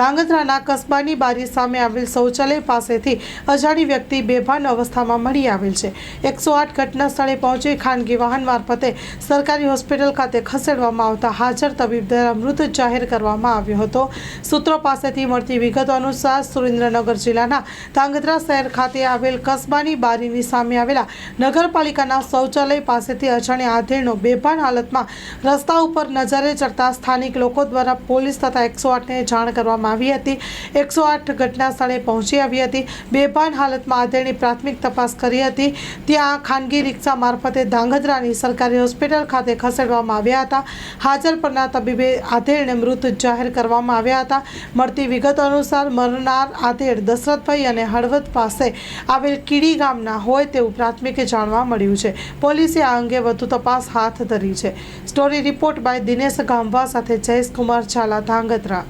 ધાંગધ્રાના કસ્બાની બારી સામે આવેલ શૌચાલય પાસેથી અજાણી વ્યક્તિ બેભાન અવસ્થામાં મળી આવેલ છે. એકસો આઠ ઘટના સ્થળે પહોંચી ખાનગી વાહન મારફતે સરકારી હોસ્પિટલ ખાતે ખસેડવામાં આવતા હાજર તબીબ દ્વારા મૃત જાહેર કરવામાં આવ્યો હતો. સૂત્રો પાસેથી મળતી વિગતો અનુસાર સુરેન્દ્રનગર જિલ્લાના ધાંગધ્રા શહેર ખાતે આવેલ કસ્બાની બારીની સામે આવેલા નગરપાલિકાના શૌચાલય પાસેથી અજાણ્યા આધેડનો બેભાન હાલતમાં રસ્તા ઉપર નજરે ચડતા સ્થાનિક લોકો દ્વારા પોલીસ તથા એકસો આઠને જાણ કરવામાં આવી હતી. એકસો આઠ ઘટના સ્થળે પહોંચી આવી હતી. બેભાન હાલતમાં આધેડની પ્રાથમિક તપાસ કરી હતી. ત્યાં ખાનગી રિક્ષા મારફતે ધાંગધ્રાની સરકારી હોસ્પિટલ ખાતે ખસેડવામાં આવ્યા હતા. હાજર પરના તબીબે આધેડને મૃત જાહેર કરવામાં આવ્યા હતા. મળતી વિગત અનુસાર મરનાર આધેડ દશરથભાઈ અને હળવદ પાસે આવેલ કીડી ગામના હોય તેવું પ્રાથમિકે જાણવા મળ્યું છે. પોલીસે આ અંગે વધુ તપાસ હાથ ધરી છે. Story report by Dinesh Gamva સાથે જયેશ કુમાર ઝાલા, ધાંગધ્રા.